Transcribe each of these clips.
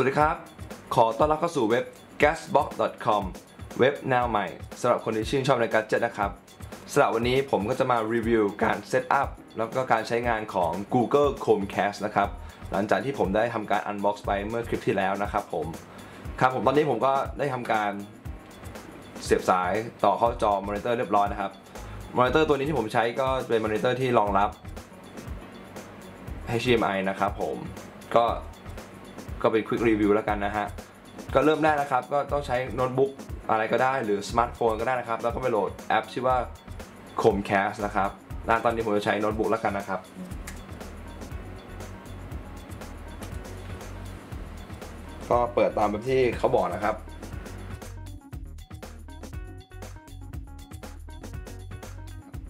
วัสดีครับ ขอต้อนรับเข้าสู่เว็บ gasbox.com เว็บแนวใหม่สำหรับคนที่ชื่นชอบในการเจ็ตนะครับสำหรับวันนี้ผมก็จะมารีวิวการเซตอัพแล้วก็การใช้งานของ Google Chromecast นะครับ หลังจากที่ผมได้ทำการ unbox ไปเมื่อคลิปที่แล้วนะครับผม ครับผมตอนนี้ผมก็ได้ทำการเสียบสายต่อเข้าจอมอนิเตอร์เรียบร้อยนะครับ มอนิเตอร์ตัวนี้ที่ผมใช้ก็เป็นมอนิเตอร์ที่รองรับ HDMI นะครับผม ก็ ก็เป็นควิกรีวิวแล้วกันนะฮะ ก็เริ่มได้นะครับ ก็ต้องใช้โน้ตบุ๊กอะไรก็ได้หรือสมาร์ทโฟนก็ได้นะครับ แล้วก็ไปโหลดแอปชื่อว่า Chromecast นะครับตอนนี้ผมจะใช้โน้ตบุ๊กแล้วกันนะครับก็เปิดตามแบบที่เขาบอกนะครับ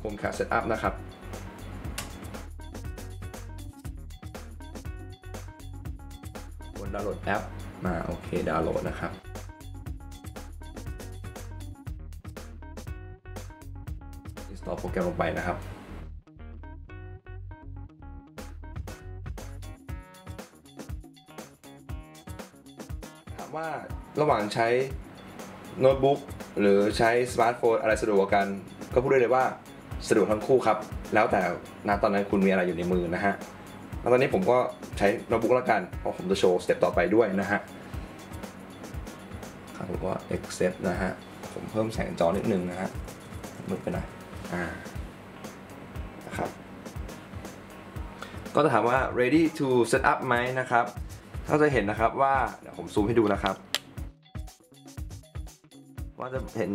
Chromecast Setup นะครับ ดาวน์โหลดแอปมาโอเคดาวน์โหลดนะครับ install โปรแกรมลงไปนะครับถามว่าระหว่างใช้โน้ตบุ๊กหรือใช้สมาร์ทโฟนอะไรสะดวกกว่ากัน ก็พูดได้เลยว่าสะดวกทั้งคู่ครับ แล้วแต่ณตอนนั้นคุณมีอะไรอยู่ในมือนะฮะตอนนี้ผมก็ ใช้โน้ตบุ๊กล้วกัน เพราะผมจะโชว์สเต็ปต่อไปด้วยนะฮะครับผมก็ accept นะฮะ ผมเพิ่มแสงจอนิดนึงนะฮะมืดไปหน่อยอ่านะครับก็จะถามว่า ready to set up ไหมนะครับถ้าจะเห็นนะครับว่าเดี๋ยวผมซูมให้ดูนะครับ ว่าจะเห็น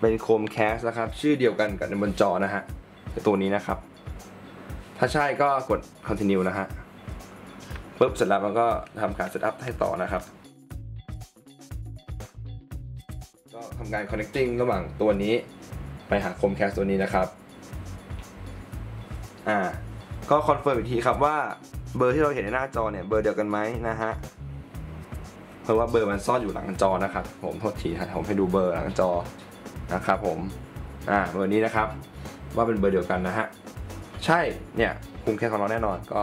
เป็น Chromecast นะครับ ชื่อเดียวกันกับในบนจอนะฮะตัวนี้นะครับ ถ้าใช่ก็กด continue นะฮะ ปุ๊บเสร็จแล้วมันก็ทำการ set up ให้ต่อนะครับ ก็ทำการ connecting ระหว่างตัวนี้ไปหา Chromecast ตัวนี้นะครับ อ่า ก็คอนเฟิร์มอีกทีครับว่าเบอร์ที่เราเห็นในหน้าจอเนี่ยเบอร์เดียวกันไหมนะฮะ เพราะว่าเบอร์มันซ่อนอยู่หลังจอนะครับ ผมโทษทีครับผมให้ดูเบอร์หลังจอนะครับผม อ่า เบอร์นี้นะครับ ว่าเป็นเบอร์เดียวกันนะฮะ ใช่ เนี่ยคุมแค่ของเราแน่นอนก็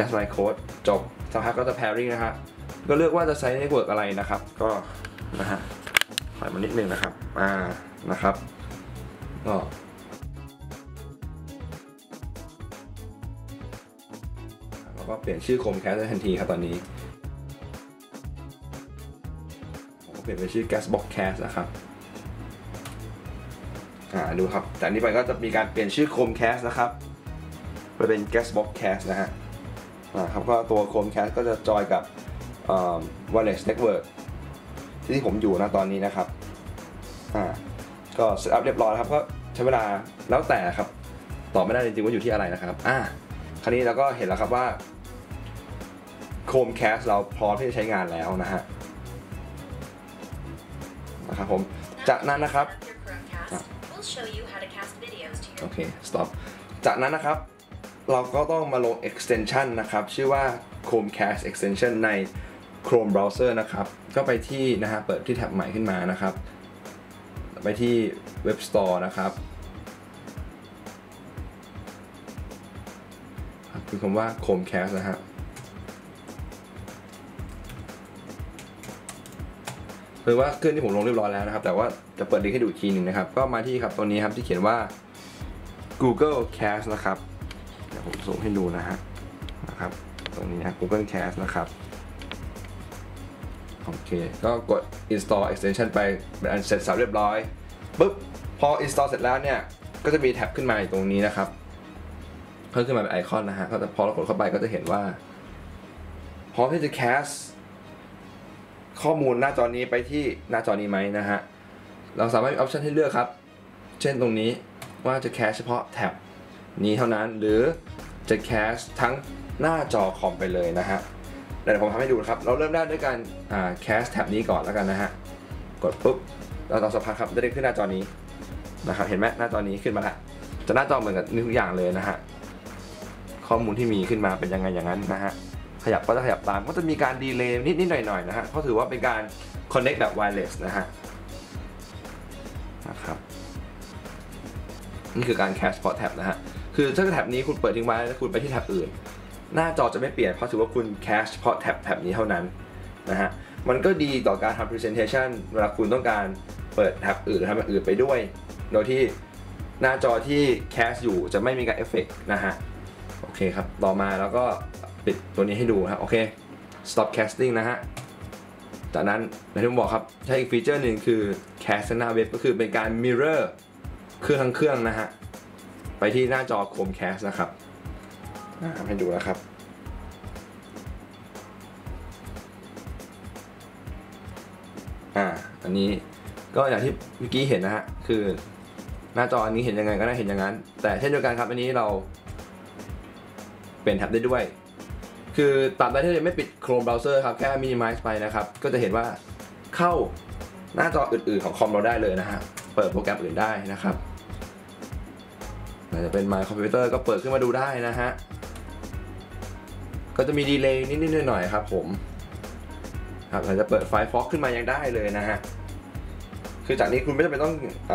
that's my code จบสักพักก็จะ pairing นะฮะก็เลือกว่าจะใช้เน็ตเวิร์กอะไรนะครับ ก็นะฮะถอยมานิดนึงนะครับ อ่า นะครับ ก็เราก็เปลี่ยนชื่อ Chromecast ได้ทันทีครับตอนนี้ ผมก็เปลี่ยนเป็นชื่อ Gasbox Cast นะครับ อ่า ดูครับแต่อันนี้ไปก็จะมีการเปลี่ยนชื่อ Chromecast นะครับ ไปเป็น Gasbox Cast นะฮะ อ่าครับก็ตัว Chromecast ก็จะจอยกับเอ่อ Wireless Network ที่ผมอยู่นะตอนนี้นะครับอ่าก็เซตอัพเรียบร้อยครับก็ใช้เวลาแล้วแต่ครับตอบไม่ได้จริงๆว่าอยู่ที่อะไรนะครับอ่าคราวนี้เราก็เห็นแล้วครับว่า Chromecast เราพร้อมที่จะใช้งานแล้วนะฮะนะครับผมจากนั้นนะครับ We'll show you how to cast videos to โอ your เค stop จากนั้นนะครับ เราก็ต้องมาลง extension นะครับ ชื่อว่า Chromecast extension ใน Chrome browser นะครับ ก็ไปที่นะฮะเปิดที่แท็บใหม่ขึ้นมานะครับ ไปที่ Web Store นะครับคือคำว่า Chromecast นะฮะคือว่าเครื่องที่ผมลงเรียบร้อยแล้วนะครับ แต่ว่าจะเปิดลิงก์ให้ดูอีกทีหนึ่งนะครับ ก็มาที่ครับตัวนี้ครับที่เขียนว่า Google Cast นะครับ ผมส่งให้ดูนะฮะนะครับตรงนี้นะ Google Cast นะครับโอเค ก็กด install extension ไปเป็นอันเสร็จสับเรียบร้อยปุ๊บพอ install เสร็จแล้วเนี่ย ก็จะมีแท็บขึ้นมาอยู่ตรงนี้นะครับเพิ่มขึ้นมาเป็นไอคอนนะฮะก็จะพอเรากดเข้าไปก็จะเห็นว่าพร้อมที่จะ cast ข้อมูลหน้าจอนี้ไปที่หน้าจอนี้ไหมนะฮะ เราสามารถมีออปชันให้เลือกครับ เช่นตรงนี้ว่าจะแคชเฉพาะแท็บนี้เท่านั้น หรือ จะแคชทั้งหน้าจอคอมไปเลยนะฮะเดี๋ยวผมทำให้ดูครับ เราเริ่มได้ด้วยการแคชแท็บนี้ก่อนแล้วกันนะฮะ กดปุ๊บเราต่อสักพักครับจะได้ขึ้นหน้าจอนี้นะครับ เห็นไหมหน้าจอนี้ขึ้นมาล้วจะหน้าจอเหมือนกับทุกอย่างเลยนะฮะ ข้อมูลที่มีขึ้นมาเป็นยังไงอย่างนั้นนะฮะ ขยับก็จะขยับตาม ก็จะมีการดีเลย์นิดๆหน่อยๆนะฮะเพราะถือว่าเป็นการ connect แบบ wireless นะฮะ นะครับ นี่คือการ cache port tab นะฮะ คือถ้าแท็บนี้คุณเปิดทิ้งไว้แล้วคุณไปที่แท็บอื่น หน้าจอจะไม่เปลี่ยนเพราะถือว่าคุณแคชเฉพาะแท็บแท็บนี้เท่านั้นนะฮะมันก็ดีต่อการทำ presentation เวลาคุณต้องการเปิดแท็บอื่นทำอย่างอื่นไปด้วย โดยที่หน้าจอที่แคชอยู่จะไม่มีการเอฟเฟกนะฮะโอเคครับ ต่อมาแล้วก็ปิดตัวนี้ให้ดูครับโอเค stop casting นะฮะจากนั้นอย่างที่ผมบอกครับ ใช้อีกฟีเจอร์หนึ่งคือ cast หน้าเว็บก็คือเป็นการ mirror เครื่องทั้งเครื่องนะฮะ ไปที่หน้าจอ Chromecast นะครับอ่าให้ดูนะครับ อ่า อันนี้ก็อย่างที่เมื่อกี้เห็นนะฮะ คือหน้าจออันนี้เห็นยังไงก็น่าเห็นอย่างนั้น แต่เช่นเดียวกันครับ อันนี้เราเป็นแท็บได้ด้วย คือตราบใดที่ไม่ปิด Chrome browser ครับ แค่ minimize ไปนะครับ ก็จะเห็นว่าเข้าหน้าจออื่นๆของคอมเราได้เลยนะฮะ เปิดโปรแกรมอื่นได้นะครับ จจะเป็น My Computer ก็เปิดขึ้นมาดูได้นะฮะ ก็จะมีดีเลย์นิดๆหน่อยๆครับผมครับอาจจะเปิดไฟล์ Fox ขึ้นมายังได้เลยนะฮะ คือจากนี้คุณไม่จำเป็นต้องอ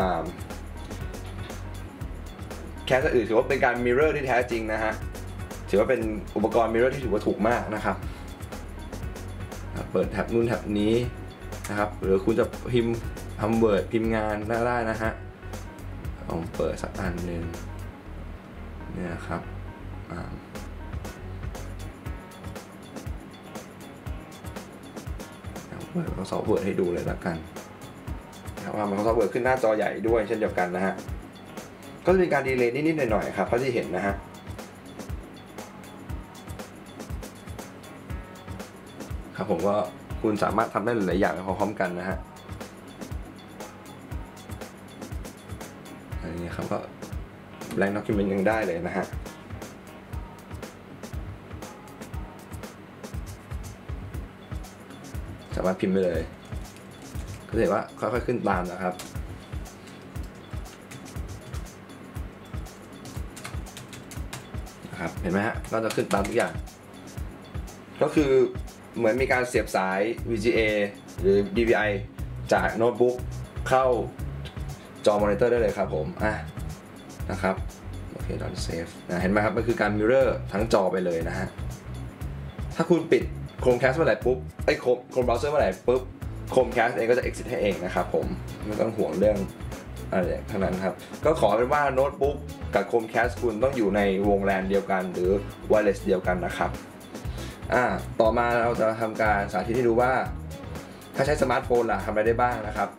แคสอื่นถือว่าเป็นการมิเรอร์ที่แท้จริงนะฮะ ถือว่าเป็นอุปกรณ์มิเรอร์ที่ถือว่าถูกมากนะครับ เปิดแท็บนู่นแท็บนี้นะครับ หรือคุณจะพิมพ์ทำเวิร์ดพิมพ์งานได้ได้นะฮะลองเปิดสักอันหนึ่ง เนี่ยครับอ่าเปิด Microsoft Word ให้ดูเลยละกันว่า Microsoft Word ขึ้นหน้าจอใหญ่ด้วยเช่นเดียวกันนะฮะ ก็จะมีการดีเลย์นิดๆหน่อยๆครับเท่าที่เห็นนะฮะครับผมก็คุณสามารถทำได้หลายอย่างพร้อมๆกันนะฮะอันนี้ครับก็ แรงด็อกิเมนต์ยังได้เลยนะฮะสามารถพิมพ์ไปเลย ก็เห็นว่าค่อยๆขึ้นตามนะครับ นะครับ เห็นไหมฮะ ก็จะขึ้นตามทุกอย่าง ก็คือเหมือนมีการเสียบสาย VGA หรือ DVI จากโน้ตบุ๊กเข้าจอมอนิเตอร์ได้เลยครับผม อะ นะครับโอเค don't save นะเห็นไหมครับมันคือการ mirror ทั้งจอไปเลยนะฮะถ้าคุณปิด Chromecast เมื่อไหร่ปุ๊บไอ้ Chrome Chrome browser เมื่อไหร่ปุ๊บ Chromecast เองก็จะ exit ให้เองนะครับผมไม่ต้องห่วงเรื่องอะไรทั้งนั้นครับ ก็ขอเป็นว่าโน้ตบุ๊กกับ Chromecast คุณต้องอยู่ในวงแลนเดียวกัน หรือ wireless เดียวกันนะครับอ่าต่อมาเราจะทำการสาธิตให้ดูว่า ถ้าใช้สมาร์ทโฟนล่ะทำอะไรได้บ้างนะครับ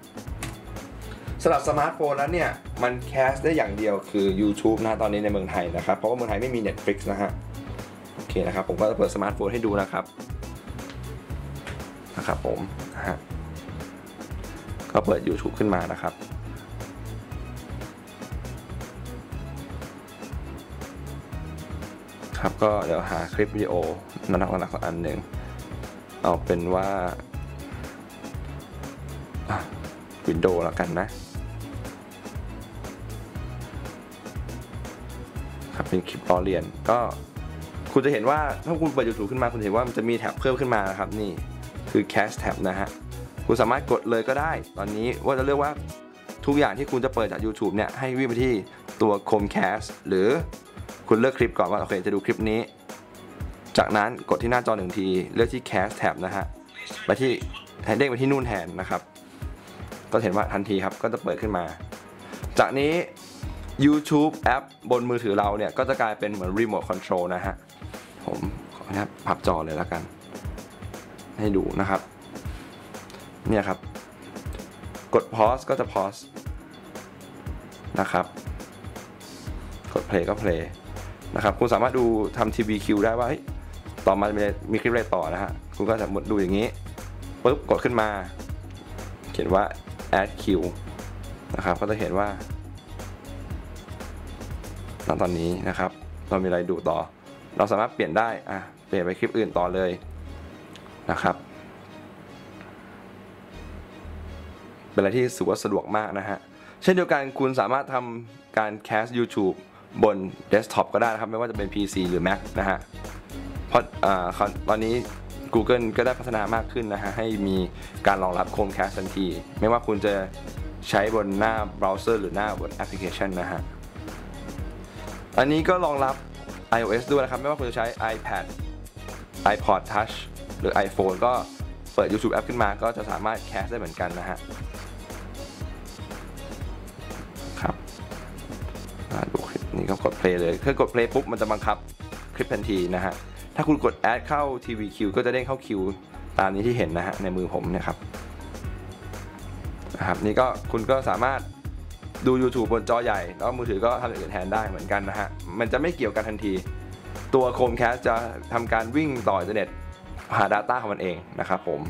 ำหรับสมาร์ทโฟนแล้วเนี่ย มันแคสได้อย่างเดียวคือ YouTube นะตอนนี้ในเมืองไทยนะครับ เพราะว่าเมืองไทยไม่มี Netflix นะฮะ โอเคนะครับ ผมก็จะเปิดสมาร์ทโฟนให้ดูนะครับ นะครับผมนะฮะก็เปิด YouTube ขึ้นมานะครับครับก็เดี๋ยวหาคลิปวิดีโอนักๆสักอันหนึ่งเอาเป็นว่าวินโดว์แล้วกันนะ ครับเป็นคลิปล้อเรียนก็คุณจะเห็นว่าถ้าคุณเปิด YouTube ขึ้นมาคุณเห็นว่ามันจะมีแท็บเพิ่มขึ้นมานะครับนี่คือ Cache Tab นะฮะคุณสามารถกดเลยก็ได้ ตอนนี้ว่าจะเลือกว่าทุกอย่างที่คุณจะเปิดจาก YouTube เนี่ยให้วิ่งไปที่ตัว Chromecast หรือคุณเลือกคลิปก่อนว่าโอเคจะดูคลิปนี้ จากนั้นกดที่หน้าจอหนึ่งที เลือกที่ Cast Tab นะฮะไปที่ให้เด้งไปที่นู่นแทนนะครับ ก็เห็นว่าทันทีครับก็จะเปิดขึ้นมา จากนี้ YouTube แอปบนมือถือเราเนี่ย ก็จะกลายเป็นเหมือน Remote Control นะฮะ ผมขออนุญาตพับจอเลยแล้วกัน ให้ดูนะครับ เนี่ยครับ กด pause ก็จะ pause นะครับ กด play ก็ play นะครับ คุณสามารถดูทำ TVQ ได้ว่าต่อมามีมีคลิปอะไรต่อนะฮะ คุณก็จะดูอย่างนี้ปุ๊บกดขึ้นมา เขียนว่า add queue นะครับ ก็จะเห็นว่า ณตอนนี้นะครับ เรามีอะไรดูต่อ เราสามารถเปลี่ยนได้อะเปลี่ยนไปคลิปอื่นต่อเลยนะครับ เป็นอะไรที่สุว่าสะดวกมากนะฮะ เช่นเดียวกันคุณสามารถทำการแคส YouTube บนเดสก์ท็อปก็ได้นะครับ ไม่ว่าจะเป็น PC หรือ Mac นะฮะ เพราะอ่าตอนนี้ Google ก็ได้พัฒนามากขึ้นนะฮะ ให้มีการรองรับ Chromecast ทันที ไม่ว่าคุณจะใช้บนหน้าเบราว์เซอร์หรือหน้าบนแอปพลิเคชันนะฮะ อันนี้ก็รองรับ iOS ด้วยนะครับ ไม่ว่าคุณจะใช้ iPad iPod Touch หรือ iPhone ก็เปิด YouTube App ขึ้นมาก็จะสามารถแคสได้เหมือนกันนะฮะครับอ่าดูคลิปนี้ก็กด play เลยคือกด play ปุ๊บมันจะบังคับคลิปทันทีนะฮะ ถ้าคุณกด add เข้า TV Q ก็จะเด้งเข้าคิวตามนี้ที่เห็นนะฮะ ในมือผมนะครับนะครับ นี่ก็คุณก็สามารถ ดู YouTube บนจอใหญ่แล้วมือถือก็ทำอย่างอื่นแทนได้เหมือนกันนะฮะ มันจะไม่เกี่ยวกันทันที ตัว Chromecast จะทำการวิ่งต่ออินเทอร์เน็ตหา Data ของมันเองนะครับผม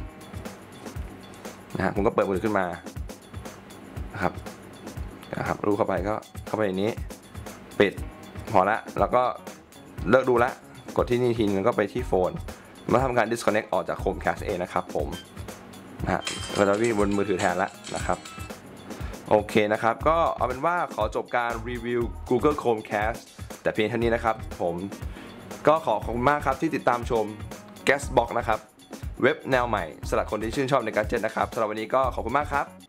นะฮะผมก็เปิดมือถือขึ้นมานะครับนะครับรูเข้าไปก็เข้าไปในนี้ ปิดพอละแล้วก็เลิกดูละ กดที่นี่ทีนึงก็ไปที่โฟนมาทำการ disconnect ออกจาก Chromecast เองนะครับผมนะฮะก็จะวิ่งบนมือถือแทนละนะครับ โอเคนะครับ ก็เอาเป็นว่าขอจบการรีวิว Google Chromecast แต่เพียงเท่านี้นะครับ ผมก็ขอขอบคุณมากครับที่ติดตามชม Guestbox นะครับ เว็บแนวใหม่สำหรับคนที่ชื่นชอบในการเจ็ตนะครับสำหรับวันนี้ก็ขอบคุณมากครับ